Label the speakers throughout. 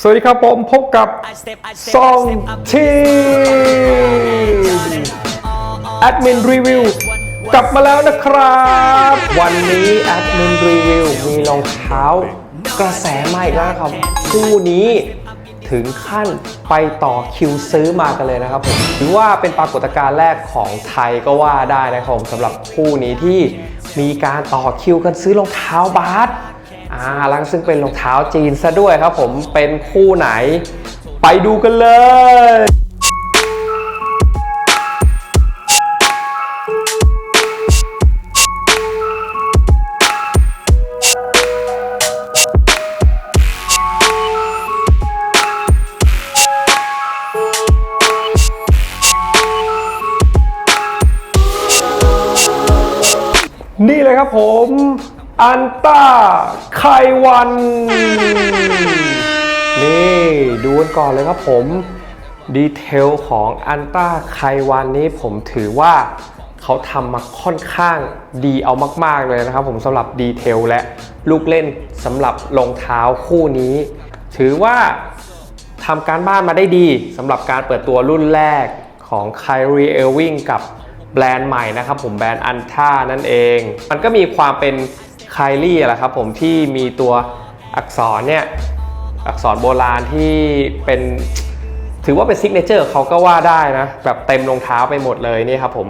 Speaker 1: สวัสดีครับผมพบกับซองทีแอดมินรีวิวกลับมาแล้วนะครับ วันนี้แอดมินรีวิวมีรองเท้ากระแสใหม่แล้วนะครับ คู่นี้ถึงขั้นไปต่อคิวซื้อมากันเลยนะครับผมถือว่าเป็นปรากฏการณ์แรกของไทยก็ว่าได้นะครับผมสำหรับคู่นี้ที่มีการต่อคิวกันซื้อรองเท้าบาส อ่าแล้วซึ่งเป็นรองเท้าจีนซะด้วยครับผมเป็นคู่ไหน ไปดูกันเลยนี่เลยครับผม อันต้าไควัน นี่ดูกันก่อนเลยครับผม ดีเทลของอันต้าไควันนี้ผมถือว่าเขาทำมาค่อนข้างดีเอามาก ๆ เลยนะครับผมสำหรับดีเทลและลูกเล่นสำหรับรองเท้าคู่นี้ ถือว่าทำการบ้านมาได้ดีสำหรับการเปิดตัวรุ่นแรกของ Kyrie Irving กับแบรนด์ใหม่นะครับผมแบรนด์อันท่านั่นเอง มันก็มีความเป็น Kyrie แหละครับผมที่มีตัวอักษรเนี่ยอักษรโบราณที่เป็นถือว่าเป็นซิกเนเจอร์เขาก็ว่าได้นะ แบบเต็มรองเท้าไปหมดเลยนี่ครับผม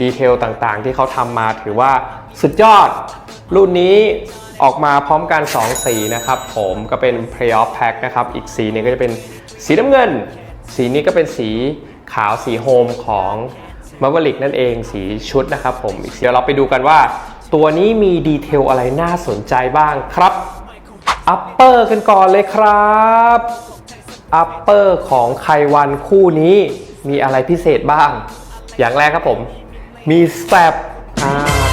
Speaker 1: ดีเทลต่างๆ ที่เขาทำมาถือว่าสุดยอด รุ่นนี้ออกมาพร้อมกัน 2 สีนะครับผมก็เป็น Playoff Pack นะครับ อีกสีนึงก็จะเป็นสีน้ำเงิน สีนี้ก็เป็นสีขาวสีโฮมของมาวลิกนั่นเองสีชุดนะครับผม อีกเดี๋ยวเราไปดูกันว่า ตัวนี้มีดีเทลอะไรน่าสนใจบ้างครับอัปเปอร์กันก่อนเลยครับอัปเปอร์ของไควันคู่นี้มีอะไรพิเศษบ้าง อย่างแรกครับผม มีสแตป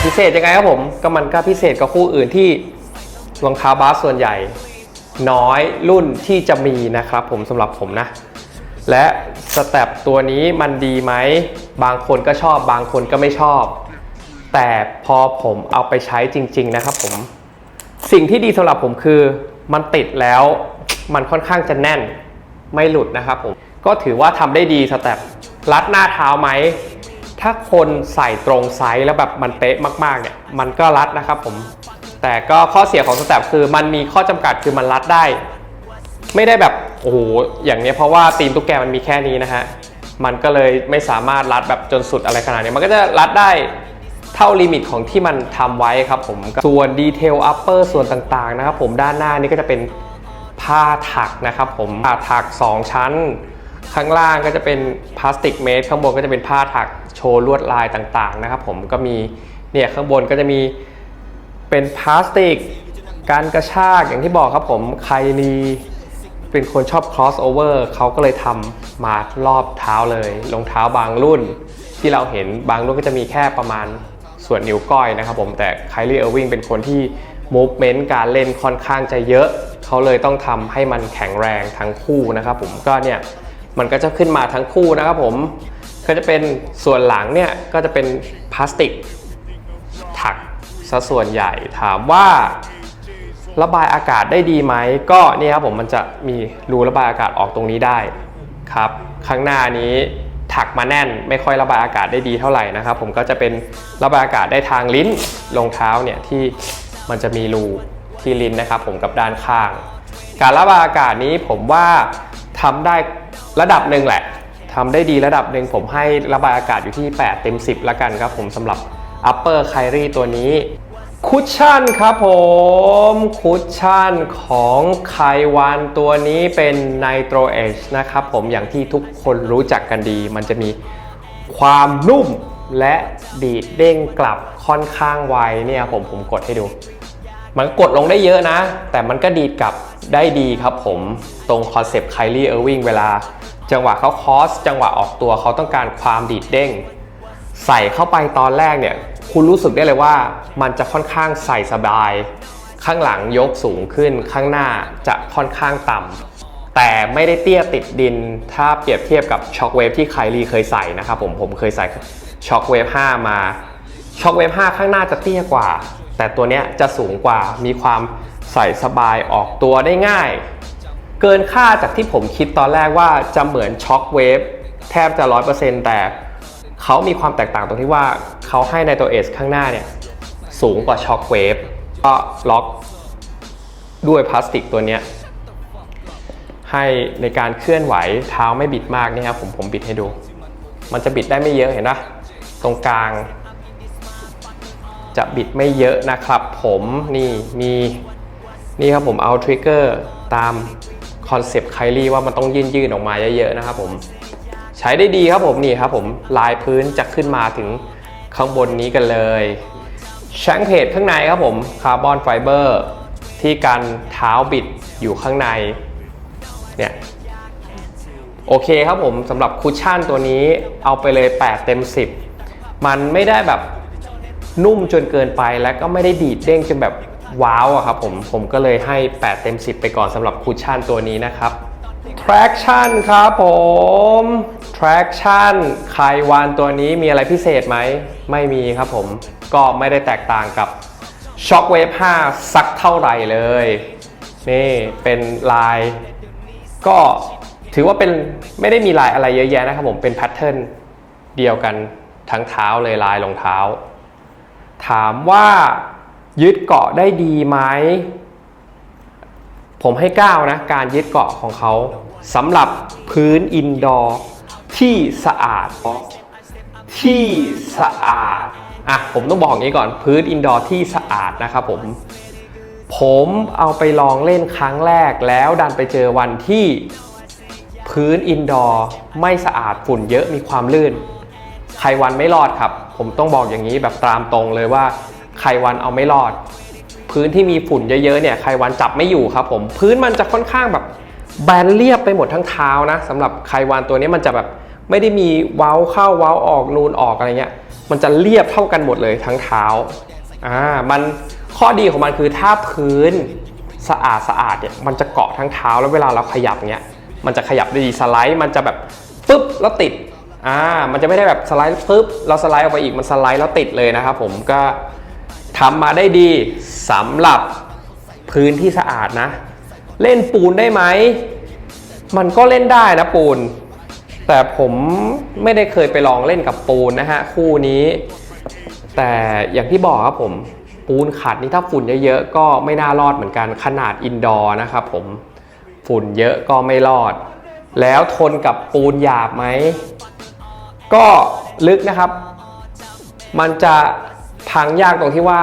Speaker 1: พิเศษยังไงครับผม ก็มันก็พิเศษกับคู่อื่นที่รองเท้าบาสส่วนใหญ่ น้อยรุ่นที่จะมีนะครับผมสำหรับผมนะ และสแตปตัวนี้มันดีไหม บางคนก็ชอบ บางคนก็ไม่ชอบ แต่พอผมเอาไปใช้จริง ๆ นะครับผม สิ่งที่ดีสำหรับผมคือมันติดแล้วมันค่อนข้างจะแน่นไม่หลุดนะครับผม ก็ถือว่าทำได้ดีสแตปรัดหน้าเท้าไหม ถ้าคนใส่ตรงไซส์แล้วแบบมันเป๊ะมากๆเนี่ยมันก็รัดนะครับผม แต่ก็ข้อเสียของสแตปคือมันมีข้อจำกัดคือมันรัดได้ ไม่ได้แบบโอ้โหอย่างเนี้ยเพราะว่าตีนตุ๊กแกมันมีแค่นี้นะฮะมันก็เลยไม่สามารถรัดแบบจนสุดอะไรขนาดนี้มันก็จะรัดได้ เท่าลิมิตของที่มันทำไว้ครับผมส่วนดีเทลอัปเปอร์ส่วนต่างๆนะครับผมด้านหน้านี่ก็จะเป็นผ้าถักนะครับผมผ้าถัก 2 ชั้น ข้างล่างก็จะเป็นพลาสติกเมดข้างบนก็จะเป็นผ้าถักโชว์ลวดลายต่างๆนะครับผมก็มีเนี่ยข้างบนก็จะมีเป็นพลาสติก การกระชากอย่างที่บอกครับผมใครมีเป็นคนชอบ cross over เขาก็เลยทำมารอบเท้าเลยรองเท้าบางรุ่น ที่เราเห็นบางรุ่นก็จะมีแค่ประมาณ ส่วนนิ้วก้อยนะครับผมแต่ไคลี่เออร์วิงเป็นคนที่ movement การเล่นค่อนข้างจะเยอะ เขาเลยต้องทำให้มันแข็งแรงทั้งคู่นะครับผมก็เนี่ยมันก็จะขึ้นมาทั้งคู่นะครับผมก็จะเป็นส่วนหลังเนี่ยก็จะเป็นพลาสติกถักซะส่วนใหญ่ถามว่าระบายอากาศได้ดีไหมก็เนี่ยครับผมมันจะมีรูระบายอากาศออกตรงนี้ได้ครับ ข้างหน้านี้ ถักมาแน่นไม่ค่อยระบายอากาศได้ดีเท่าไหร่นะครับ ผมก็จะเป็นระบายอากาศได้ทางลิ้นรองเท้าเนี่ยที่มันจะมีรูที่ลิ้นนะครับ ผมกับด้านข้าง การระบายอากาศนี้ผมว่าทำได้ระดับหนึ่งแหละทำได้ดีระดับหนึ่งผมให้ระบายอากาศอยู่ที่ 8 เต็ม 10 ละกันครับผมสำหรับ Upper k y r i ตัวนี้ คุชชั่นครับผม คุชชั่นของไควันตัวนี้เป็น Nitro Edge นะครับผมอย่างที่ทุกคนรู้จักกันดี มันจะมีความนุ่มและดีดเด้งกลับค่อนข้างไวเนี่ยผมผมกดให้ดู มันกดลงได้เยอะนะ แต่มันก็ดีดกลับได้ดีครับผมตรงคอนเซปต์ไคลี่เออร์วิงเวลา จังหวะเขาคอส จังหวะออกตัวเขาต้องการความดีดเด้ง ใส่เข้าไปตอนแรกเนี่ย คุณรู้สึกได้เลยว่ามันจะค่อนข้างใส่สบาย ข้างหลังยกสูงขึ้น ข้างหน้าจะค่อนข้างต่ำแต่ไม่ได้เตี้ยติดดิน ถ้าเปรียบเทียบกับช็อคเวฟที่ไคลีเคยใส่นะครับผมผมเคยใส่ช็อคเวฟ5มาช็อคเวฟ5ข้างหน้าจะเตี้ยกว่า แต่ตัวเนี้ยจะสูงกว่ามีความใส่สบายออกตัวได้ง่าย เกินค่าจากที่ผมคิดตอนแรกว่าจะเหมือนช็อคเวฟแทบจะ 100%แต่ เขามีความแตกต่างตรงที่ว่าเขาให้ในตัวเอสข้างหน้าเนี่ยสูงกว่าช็อคเวฟก็ล็อกด้วยพลาสติกตัวเนี้ยให้ในการเคลื่อนไหวเท้าไม่บิดมากนี่ครับผมผมบิดให้ดู มันจะบิดได้ไม่เยอะเห็นปะตรงกลาง จะบิดไม่เยอะนะครับ ผมนี่มีนี่ครับผมเอาทริกเกอร์ตามคอนเซปต์ไคลี่ว่ามันต้องยื่นยืนๆออกมาเยอะๆนะครับผม ช้ได้ดีครับผมนี่ครับผมลายพื้นจะขึ้นมาถึงข้างบนนี้กันเลยแชงเพจข้างในครับผมคาร์บอนไฟเบอร์ที่กันเท้าบิดอยู่ข้างในเนี่ยโอเคครับผมสำหรับคุชชั่นตัวนี้เอาไปเลย 8 เต็ม 10 มันไม่ได้แบบนุ่มจนเกินไปและก็ไม่ได้ดีดเด้งจนแบบว้าวอะครับผมผมก็เลยให้ 8 เต็ม 10 ไปก่อนสำหรับคุชชั่นตัวนี้นะครับ traction ครับผม traction ไคยวานตัวนี้มีอะไรพิเศษไหม ไม่มีครับผม ก็ไม่ได้แตกต่างกับ Shockwave 5 สักเท่าไหร่เลย นี่เป็นลาย ก็ถือว่าเป็นไม่ได้มีลายอะไรเยอะแยะนะครับผมเป็นแพทเทิร์นเดียวกันทั้งเท้าเลยลายรองเท้า ถามว่ายึดเกาะได้ดีไหม ผมให้ก้าวนะ การยึดเกาะของเขาสำหรับพื้นอินดอร์ ที่สะอาด ที่สะอาดอะผมต้องบอกอย่างนี้ก่อนพื้นอินดอร์ที่สะอาดนะครับผม ผมเอาไปลองเล่นครั้งแรกแล้วดันไปเจอวันที่พื้นอินดอร์ไม่สะอาดฝุ่นเยอะมีความลื่น ใครวันไม่รอดครับ ผมต้องบอกอย่างนี้แบบตามตรงเลยว่า ใครวันเอาไม่รอด พื้นที่มีฝุ่นเยอะๆเนี่ยใครวันจับไม่อยู่ครับ ผมพื้นมันจะค่อนข้างแบบแบนเรียบไปหมดทั้งเท้านะสำหรับใครวันตัวนี้มันจะแบบ ไม่ได้มีเว้าเข้าเว้าออกนูนออกอะไรเงี้ย มันจะเรียบเท่ากันหมดเลยทั้งเท้าอ่ามันข้อดีของมันคือถ้าพื้นสะอาดสะอาดเนี่ยมันจะเกาะทั้งเท้าแล้วเวลาเราขยับเนี้ยมันจะขยับได้ดีสไลด์มันจะแบบปุ๊บแล้วติดอ่ามันจะไม่ได้แบบสไลด์ปุ๊บเราสไลด์ออกไปอีกมันสไลด์แล้วติดเลยนะครับผมก็ทำมาได้ดีสำหรับพื้นที่สะอาดนะ เล่นปูนได้ไหม มันก็เล่นได้นะปูน แต่ผมไม่ได้เคยไปลองเล่นกับปูนนะฮะคู่นี้ แต่อย่างที่บอกครับผมปูนขัดนี่ถ้าฝุ่นเยอะๆก็ไม่น่ารอดเหมือนกันขนาดอินดอร์นะครับผมฝุ่นเยอะก็ไม่รอด แล้วทนกับปูนหยาบไหม ก็ลึกนะครับ มันจะพังยากตรงที่ว่า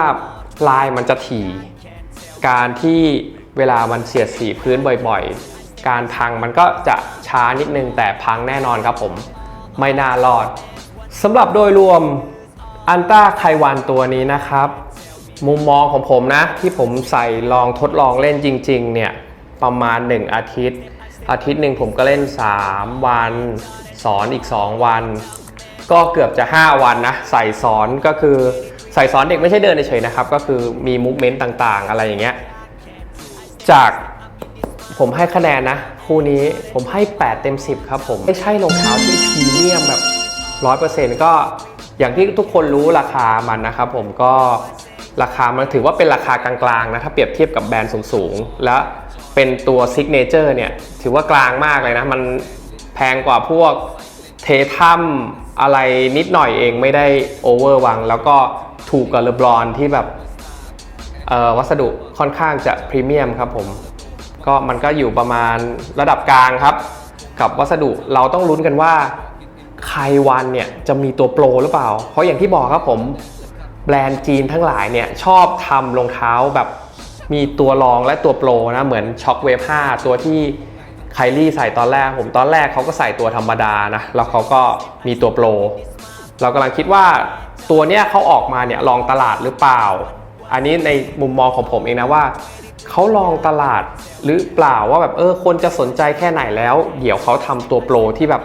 Speaker 1: ลายมันจะถี่ การที่เวลามันเสียดสีพื้นบ่อยๆ การพังมันก็จะช้านิดนึงแต่พังแน่นอนครับผม ไม่น่ารอดสำหรับโดยรวมอันต้าไควันตัวนี้นะครับ มุมมองของผมนะ ที่ผมใส่ลองทดลองเล่นจริง ๆ เนี่ย ประมาณ 1 อาทิตย์ อาทิตย์หนึ่งผมก็เล่น 3 วัน สอนอีก 2 วัน ก็เกือบจะ 5 วันนะ ใส่สอนก็คือใส่สอนเด็กไม่ใช่เดินเฉยๆนะครับ ก็คือมีมูฟเมนต์ต่างๆ อะไรอย่างเงี้ยจาก ผมให้คะแนนนะ คู่นี้ผมให้ 8 เต็ม 10 ครับผม ไม่ใช่รองเท้าที่พรีเมียมแบบ 100%ก็อย่างที่ทุกคนรู้ราคามันนะครับผมก็ราคามันถือว่าเป็นราคากลางๆนะ ถ้าเปรียบเทียบกับแบรนด์สูงๆ และเป็นตัวซิกเนเจอร์เนี่ย ถือว่ากลางมากเลยนะ มันแพงกว่าพวกเททัมอะไรนิดหน่อยเองไม่ได้โอเวอร์วัง แล้วก็ถูกกับเลบรอนที่แบบวัสดุค่อนข้างจะพรีเมียมครับผม ก็มันก็อยู่ประมาณระดับกลางครับ กับวัสดุเราต้องลุ้นกันว่าไควันเนี่ยจะมีตัวโปรหรือเปล่า เพราะอย่างที่บอกครับผมแบรนด์จีนทั้งหลายเนี่ยชอบทำรองเท้าแบบมีตัวรองและตัวโปรนะเหมือนช็อคเวฟ5ตัวที่ไคลี่ใส่ตอนแรกผมตอนแรกเขาก็ใส่ตัวธรรมดานะแล้วเขาก็มีตัวโปร เรากำลังคิดว่าตัวเนี้ยเขาออกมาเนี่ยลองตลาดหรือเปล่า อันนี้ในมุมมองของผมเองนะว่า เขาลองตลาดหรือเปล่าว่าแบบเออคนจะสนใจแค่ไหนแล้ว เดี๋ยวเขาทำตัวโปรที่แบบ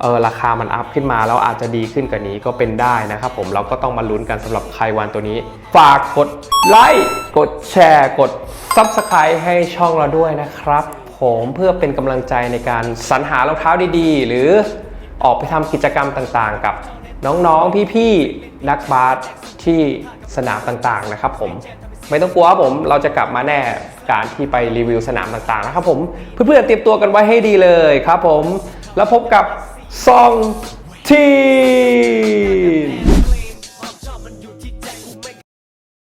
Speaker 1: เออราคามันอัพขึ้นมาแล้วอาจจะดีขึ้นกว่านี้ก็เป็นได้นะครับผมเราก็ต้องมาลุ้นกันสำหรับไควันตัวนี้ ฝากกดไลค์กดแชร์กด Subscribe ให้ช่องเราด้วยนะครับ ผมเพื่อเป็นกำลังใจในการสรรหารองเท้าดีๆ หรือออกไปทำกิจกรรมต่างๆ กับน้องๆพี่ๆนักบาสที่สนามต่างๆนะครับผม ไม่ต้องกลัวครับผมเราจะกลับมาแน่การที่ไปรีวิวสนามต่างๆนะครับผมเพื่อนๆเตรียมตัวกันไว้ให้ดีเลยครับผมแล้วพบกับซองทีม